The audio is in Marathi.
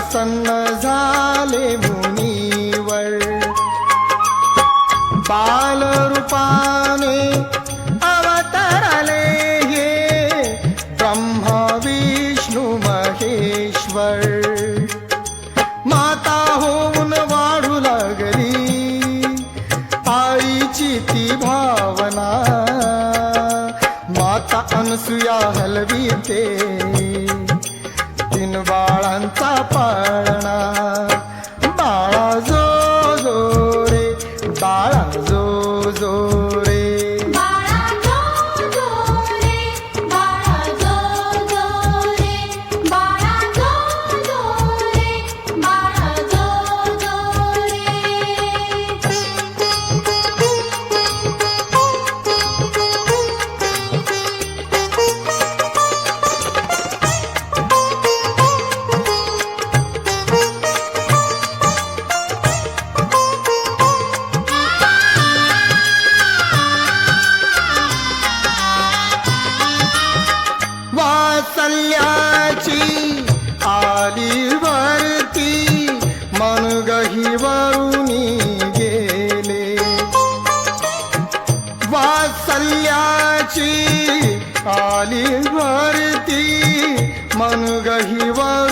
प्रसन्न झाले मुनीवर बालरूपाने अवतरले हे ब्रह्म विष्णू महेश्वर. माता होऊन वाढू लागली आईची ती भावना. माता अनसुया हलवीते. go. वात्सल्याची आली वरती मन गहिवरुनी गेले. वात्सल्याची आली वरती मन गहिवरुनी